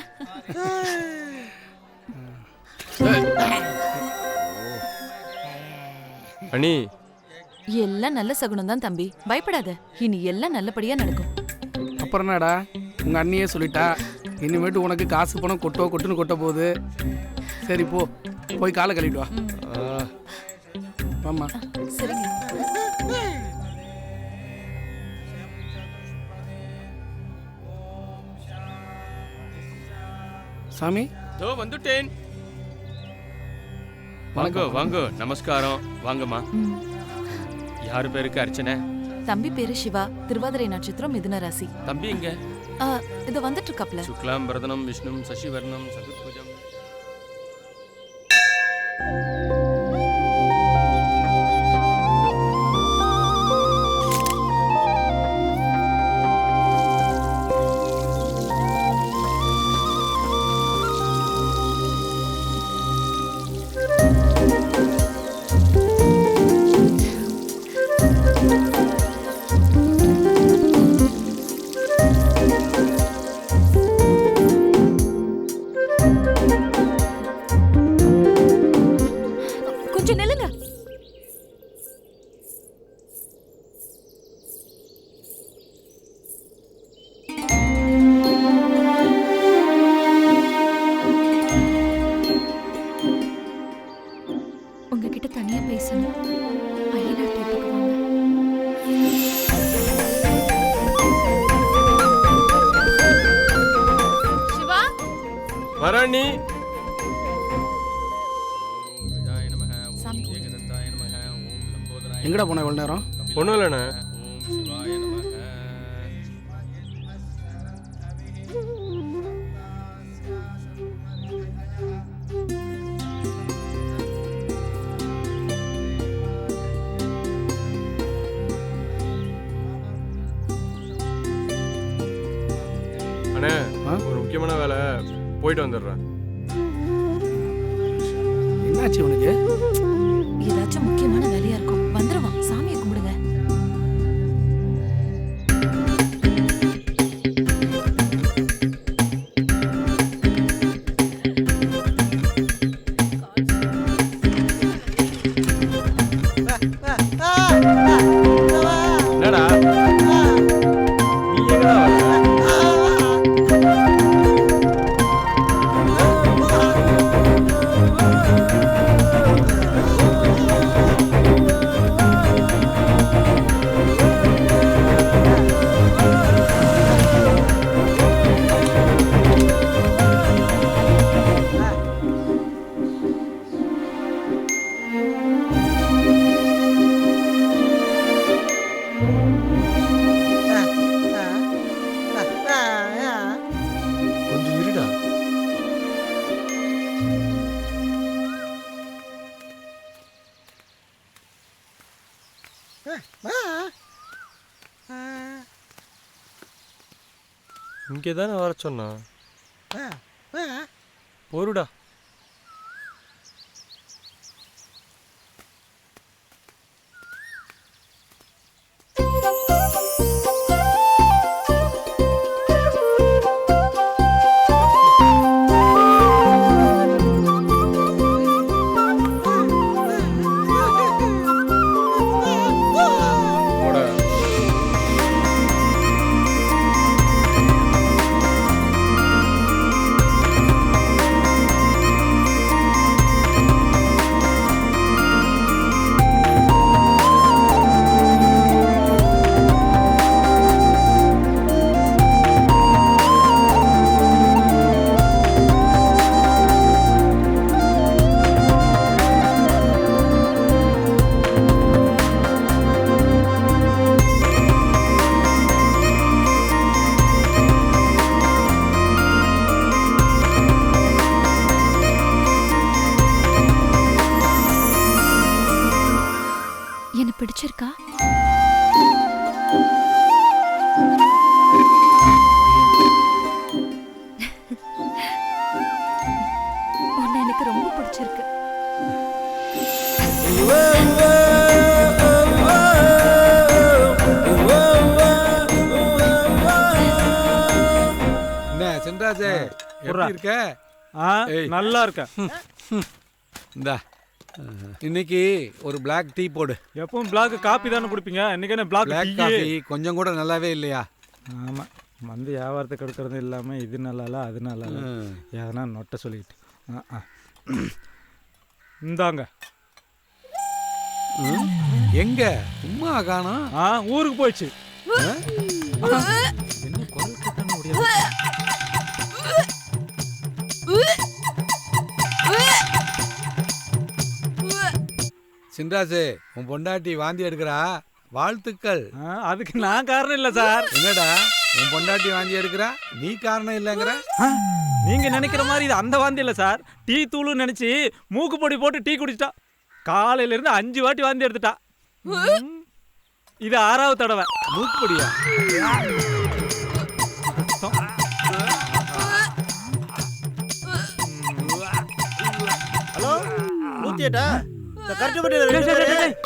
அண்ணி. எல்லாம் நல்ல சகுனம் தான் தம்பி. பயப்படாத. இனி எல்லாம் நல்லபடியா நடக்கும். அப்புறம் என்னடா? உங்க அண்ணியே சொல்லிட்டா இனிமேட்டு உனக்கு காசு பணம் கொட்டோ கொட்டுன்னு கொட்ட போகுது. சரி போ. போய் காலை கழுவிட்டு வா. ஆமா சாமி? தோ வந்துட்டேன். வாங்க வாங்க நமஸ்காரம். வாங்கம்மா. யாரு பேருக்கு அர்ச்சனை? தம்பி பேரு சிவா. திருவாதிரை நட்சத்திரம் மிதுன ராசி. தம்பி இங்க இது வந்துட்டு இருக்காப்ல. சுக்லாம் பரதனம் விஷ்ணும் சசிவர்ணம் சதுர்புஜம் போயிட்டு வந்துடுறேன். என்னாச்சு உனக்கு? இங்கே தானே வர சொன்னா பொருடா. சென்றாஜே எப்படி இருக்க. நல்லா இருக்கேன். இந்தா இன்னைக்கு ஒரு Black டீ போடு. எப்பவும் பிளாக் காப்பி தானே குடிப்பீங்க? இன்னைக்கு என்ன பிளாக் Black காஃபி கொஞ்சம் கூட நல்லாவே இல்லையா? ஆமா வந்து வியாபாரத்துக்கு எடுக்கிறது இல்லாம இது நல்லா இல்ல அது நல்லா இல்ல. எதனா நொட்டை ஆ. இந்தாங்க? எங்க? சும்மா காணோம் ஆ ஊருக்கு போயிடுச்சு. சின்ராசு உன் பொண்டாட்டி வாந்தி எடுக்கிறா? வாழ்த்துக்கள். ஆ, அதுக்கு நான் காரணம் இல்ல சார். என்னடா? உன் பொண்டாட்டி வாந்தி எடுக்கிறா? நீ காரணம் இல்லைங்கிற? ஆ, நீங்க நினைக்கிற மாதிரி இது அந்த வாந்தி இல்ல சார். டீ தூளுன்னு நினைச்சு மூக்கு பொடி போட்டு டீ குடிச்சிட்டா. காலையில இருந்து அஞ்சு வாட்டி வாந்தி எடுத்துட்டா. இது ஆறாவது தடவை. மூக்குப்படியா? ஹலோ நூத்தி எட்டா? கரெக்ட்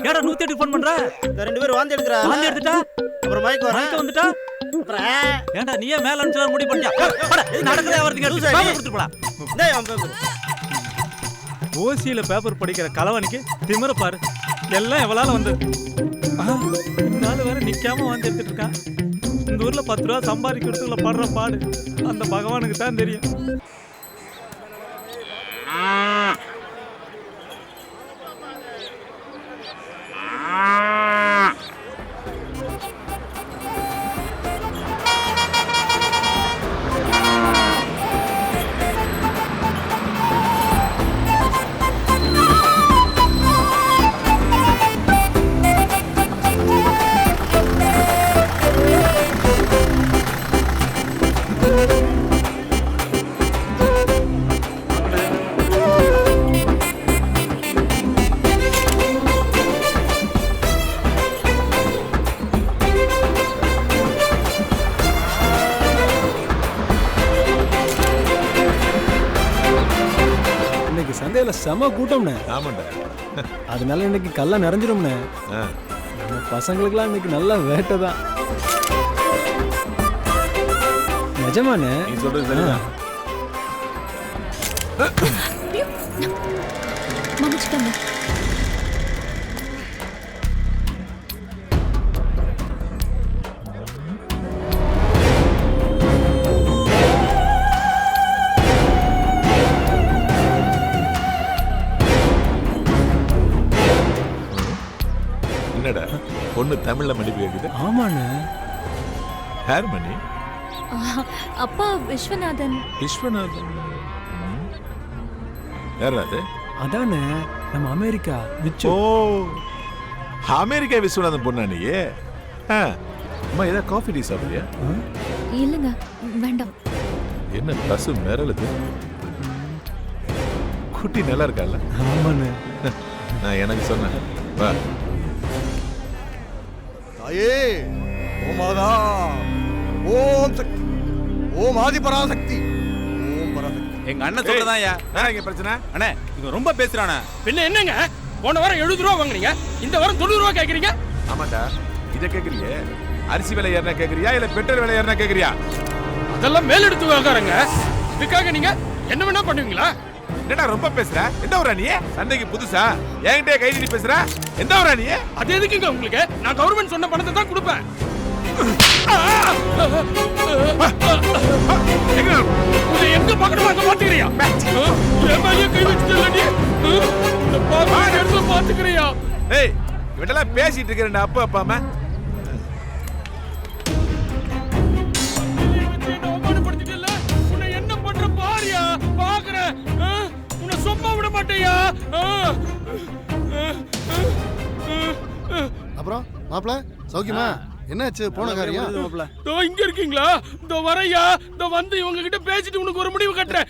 ஏடா நூத்தி எட்டு ஃபோன் பண்ற? ரெண்டு பேரும் வாந்தி எடுக்கிறா வாந்தி எடுத்துட்டா? அப்புறம் மயக்கம் வரேன் மயக்கம் வந்துட்டா? ஏன்டா நீயே மேல அனுப்பிச்சு முடி பண்ணியா நடக்கிறதே லூசா எடுத்து கொடுத்துட்டு போடா. ஓசியில பேப்பர் படிக்கிற கலவனுக்கு திமிர பாரு. எல்லாம் எவ்வளால வந்தது இந்த வேற நிக்காம வந்து எடுத்துட்டு இருக்கான் இந்த ஊர்ல பத்து ரூபா சம்பாதிக்கிறதுக்குள்ள படுற பாடு. அந்த பகவானுக்கு தான் தெரியும். சந்தையில செம கூட்டம்ண்ணே. ஆமாண்டா. அதனால இன்னைக்கு கல்ல நிறைஞ்சிரும்ண்ணே ஆ. நம்ம பசங்களுக்குலாம் இன்னைக்கு நல்ல வேட்டை தான். நிஜமாண்ணே? நீ சொல்றது சரிதான். மன்னிச்சுக்கங்க. பொண்ணு தமிழ்ல மன்னிப்பு கேக்குது. ஆமாண்ணே. ஹேர் மணி அப்பா விஸ்வநாதன். விஸ்வநாதன். யாரா அது? அதானே நம்ம அமெரிக்கா விச்சு. ஓ அமெரிக்கா விஸ்வநாதன் பொண்ணா நீ? ஆ. அம்மா ஏதாவது காஃபி டீ சாப்பிடுறியா? இல்லைங்க வேண்டாம். என்ன பசு மிரளுது? குட்டி நல்லா இருக்கால ஆமாண்ணே. நான் எனக்கு சொன்னேன். வா. தாயே ஓம் மாதா ஓம் சக்தி ஓம் ஆதி பராசக்தி ஓம் பராசக்தி. எங்க அண்ணன் சொல்றதான் ஐயா. இங்க பிரச்சனை? அண்ணே இவன் ரொம்ப பேசுறானே. பின்ன என்னங்க? போன வாரம் எழுபது ரூபா வாங்குனீங்க. இந்த வாரம் தொண்ணூறு ரூபா கேக்குறீங்க? ஆமாண்டா இதை கேக்குறியே. அரிசி விலை ஏறினா கேக்குறியா இல்ல பெட்ரோல் விலை ஏறினா கேக்குறியா? அதெல்லாம் மேலெடுத்து விவகாரங்க இதுக்காக நீங்க என்ன வேணா பண்ணுவீங்களா? என்னடா ரொம்ப பேசுற? எந்த ஊரா நீ? சண்டைக்கு புதுசா? என்கிட்ட கை நீட்டி பேசுற? எந்த ஊரா நீ? அது எதுக்குங்க உங்களுக்கு? நான் கவர்மெண்ட் சொன்ன பணத்தை தான் கொடுப்பேன். எங்க? பார்க்கணுமோ அங்க பாத்துக்கிறியா கை வச்சுட்டு பாத்துக்கிறியா? ஏய் இவட்டெல்லாம் பேசிட்டு இருக்கிறேன் அப்பா அப்பாம அப்புறம் மாப்பிள சௌக்கியமா? என்னாச்சு? போன காரியம்? இதோ இங்க இருக்கீங்களா? இதோ வரையா? இதோ வந்து இவங்க கிட்ட பேசிட்டு உனக்கு ஒரு முடிவு கட்டுறேன்.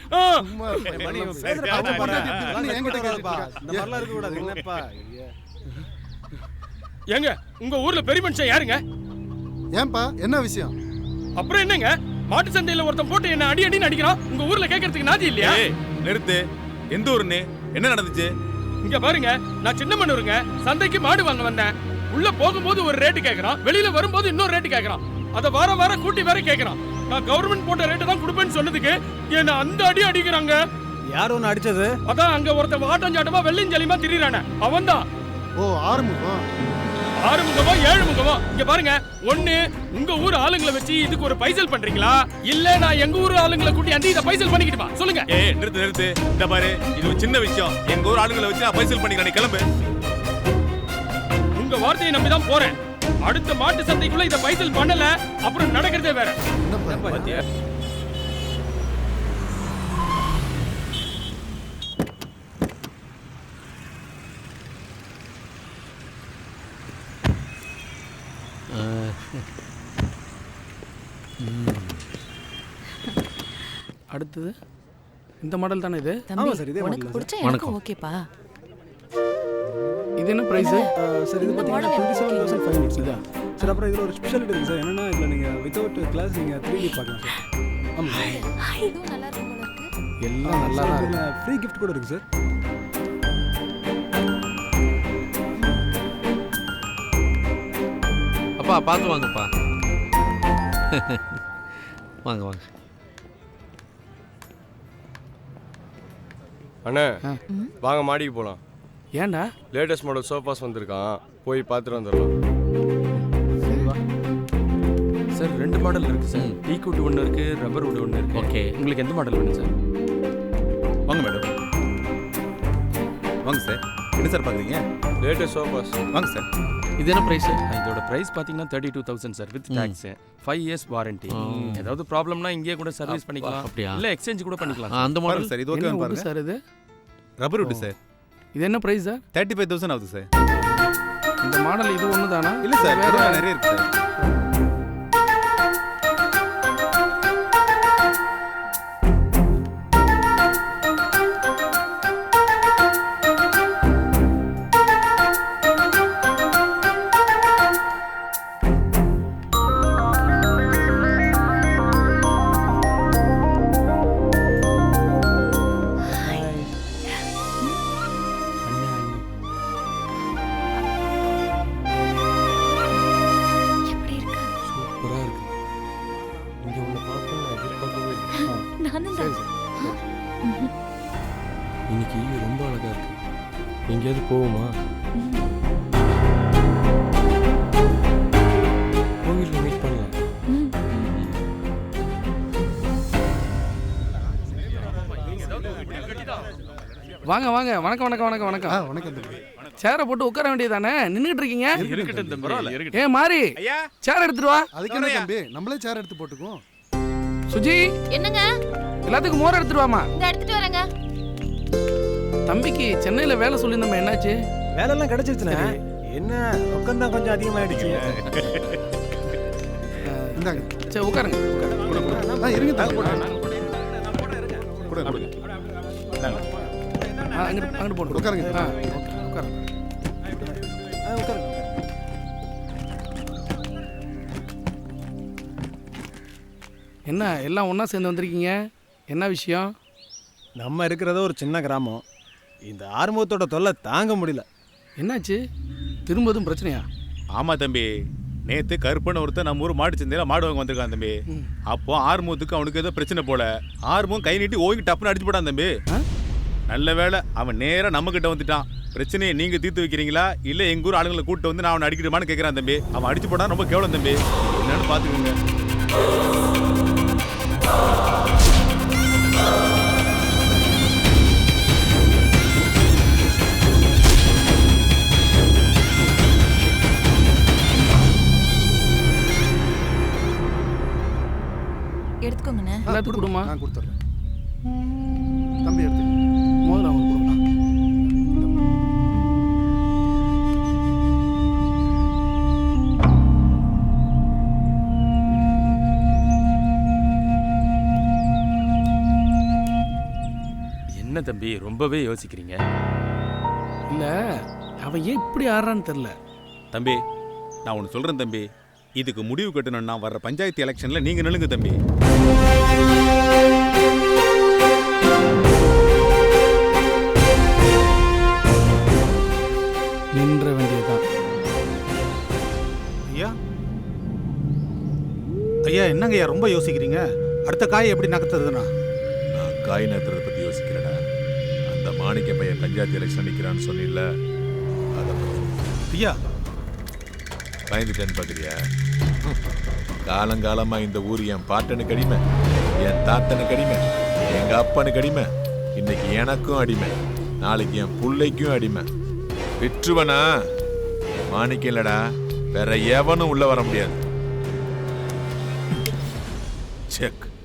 ஏங்க உங்க ஊர்ல பெரிய மனுஷன் யாருங்க? ஏன்பா? என்ன விஷயம்? அப்புறம் என்னங்க? மாட்டு சந்தையில ஒருத்தன் போட்டு என்ன அடி அடின்னு அடிக்கிறான். உங்க ஊர்ல கேட்கறதுக்கு நாதி இல்லையா? நிறுத்து. எந்த ஊருன்னு? என்ன நடந்துச்சு? இங்க பாருங்க நான் சின்ன மண்ணூருங்க சந்தைக்கு மாடு வாங்க வந்தேன். உள்ள போகும்போது ஒரு ரேட்டு கேக்குறான். வெளியில வரும்போது இன்னொரு ரேட்டு கேக்குறான். அத வாரம் வாரம் கூட்டி வேற கேக்குறான். நான் கவர்மெண்ட் போட்ட ரேட்டு தான் கொடுப்பேன்னு சொன்னதுக்கு என்ன அந்த அடி அடிக்கிறாங்க. யார் ஒன்று அடிச்சது? அதான் அங்க ஒருத்தன் வாட்டஞ்சாட்டமா வெள்ளையும் திரியிறானே. அவன்தான். ஓ ஆறுமுகம் ஆறு முகமோ ஏழு முகமோ இங்க பாருங்க. ஒண்ணு உங்க ஊர் ஆளுங்களை வச்சு இதுக்கு ஒரு பைசல் பண்றீங்களா? இல்ல நான் எங்க ஊர் ஆளுங்களை கூட்டி அந்த இதை பைசல் பண்ணிக்கிட்டுமா சொல்லுங்க. ஏய் நிறுத்து நிறுத்து. இந்த பாரு இது ஒரு சின்ன விஷயம். எங்க ஊர் ஆளுங்களை வச்சு நான் பைசல் பண்ணிக்கிறேன். கிளம்பு. உங்க வார்த்தையை நம்பி தான் போறேன். அடுத்த மாட்டு சந்தைக்குள்ள இதை பைசல் பண்ணல. அப்புறம் நடக்கிறதே வேற. அடுத்தது? இந்த மாடல் தானே இது? ஆமா சார், இதே உனக்கு பிடிச்ச எனக்கு ஓகேப்பா. இது என்ன பிரைஸ் சார் இது பார்த்தீங்கன்னா twenty seven thousand five hundred sir. Sir அப்புறம் இதில் ஒரு ஸ்பெஷாலிட்டி இருக்குது சார். என்னன்னா இதில் நீங்கள் வித்தவுட் கிளாஸ் நீங்கள் த்ரீ டி பார்க்கலாம் சார். ஆமாம் இதுவும் நல்லா போல இருக்கு. எல்லாம் நல்லா தான் இருக்கு. ஃப்ரீ கிஃப்ட் கூட இருக்குது சார். அப்பா பார்த்து வாங்கப்பா. வாங்க வாங்க. அண்ணே. வாங்க மாடிக்கு போலாம். ஏன்டா? லேட்டஸ்ட் மாடல் சோஃபாஸ் வந்திருக்கான். போய் பார்த்துட்டு வந்துடலாம். சார் ரெண்டு மாடல் இருக்கு சார். டீக் வுட் ஒன்று இருக்கு ரப்பர் வுட் ஒன்று இருக்கு. ஓகே. உங்களுக்கு எந்த மாடல் வேணும் சார்? என்ன சார் பாக்குறீங்க லேட்டஸ்ட் சோஃபாஸ் வாங்க சார். இது என்ன பிரைஸ் இதோட பிரைஸ் பார்த்தீங்கன்னா thirty two thousand sir with tax five years warranty ஏதாவது ப்ராப்ளம்னா இங்கேயே கூட சர்வீஸ் பண்ணிக்கலாம். அப்படியா? இல்ல எக்ஸ்சேஞ்ச் கூட பண்ணிக்கலாம் அந்த மாடல் சார் இது ஓகே பாருங்க. சார் இது? Rubber wood sir. இது என்ன price sir? Thirty five thousand ஆகுது சார். இந்த மாடல் இது ஒன்று தானா இல்ல சார் வேற வேற நிறைய இருக்கு சார். மீட் பண்ணலாம். வாங்க வாங்க. வணக்கம் வணக்கம் வணக்கம் வணக்கம். வணக்கம் சேரை போட்டு உட்கார வேண்டியதானே நின்னுட்டு இருக்கீங்க? தம்பி. ஏ மாறி. ஐயா. சேர் எடுத்துட்டு வா. அதுக்கு என்ன தம்பி? நம்மளே சேர் எடுத்து போட்டுக்குவோம். சுஜி. என்னங்க? எல்லாத்துக்கும் மோர் எடுத்துட்டு வாமா இந்த எடுத்துட்டு வரேங்க. தம்பிக்கு சென்னையில வேலை சொல்லியிருந்தோம் என்னாச்சு? வேலைலாம் கிடைச்சிருச்சுண்ணே. என்ன ரொக்கம் தான் கொஞ்சம் அதிகமாகிடுச்சு இந்தாங்க. சரி உட்காருங்க. ஆ இருங்க தம்பி. கொடுங்க கொடுங்க ஆ, அங்கிட்டு அங்கிட்டு போடு உட்காருங்க. ஆ, உட்காருங்க. உட்காருங்க. என்ன எல்லாம் ஒண்ணா சேர்ந்து வந்திருக்கீங்க? என்ன விஷயம்? நம்ம இருக்கிறது ஒரு சின்ன கிராமம். இந்த ஆறுமுகத்தோட தொல்லை தாங்க முடியல. என்னாச்சு? திரும்பதும் பிரச்சனையா? ஆமா தம்பி. நேத்து கருப்பன் ஒருத்தன் நம்ம ஊர் மாட்டு சந்தையில மாடு வாங்க வந்திருக்கான் தம்பி. அப்போ ஆறுமுகத்துக்கு அவனுக்கு ஏதோ பிரச்சனை போல. ஆறுமுகம் கை நீட்டி ஓங்கி டப்புன்னு அடிச்சு போட்டான் தம்பி? நல்ல வேளை அவன் நேரா நம்ம கிட்ட வந்துட்டான். பிரச்சனையை நீங்க தீர்த்து வைக்கிறீங்களா? இல்ல எங்க ஊர் ஆளுங்களை கூட்டு வந்து நான் அவனை அடிக்கணுமான்னு கேக்குறான் தம்பி. அவன் அடிச்சு போட்டா ரொம்ப கேவலம் தம்பி. என்னன்னு பாத்துக்கோங்க. எல்லாத்துக்கும் கொடுமா? நான் கொடுத்துட்றேன் தம்பி எடுத்து முதல்ல அவங்களுக்கு கொடுமா. என்ன தம்பி ரொம்பவே யோசிக்கிறீங்க? இல்ல அவன் ஏன் இப்படி ஆடுறான்னு தெரியல. தம்பி நான் ஒன்று சொல்றேன் தம்பி. இதுக்கு முடிவு கட்டணும்னா வர்ற பஞ்சாயத்து எலெக்ஷன்ல நீங்க நில்லுங்க தம்பி. நின்ற வேண்டியதுதான். ஐயா? ஐயா என்னங்க ரொம்ப யோசிக்கிறீங்க? அடுத்த காயை எப்படி நகர்த்துறதுண்ணா நான் காய் நகர்றத பத்தி யோசிக்கிறேடா அந்த மாணிக்க பையன் பஞ்சாயத்து எலெக்ஷன் நிக்கிறான்னு சொன்னில்ல அதை ஐயா. பயந்துட்டேன்னு பாக்குறியா? ஹம். காலங்காலமா இந்த ஊர் என் பாட்டனுக்கு அடிமை என் தாத்தனுக்கு அடிமை எங்க அப்பனுக்கு அடிமை இன்னைக்கு எனக்கும் அடிமை நாளைக்கு என் புள்ளைக்கும் அடிமை. விற்றுவனா மாணிக்கம் இல்லடா வேற எவனும் உள்ள வர முடியாது.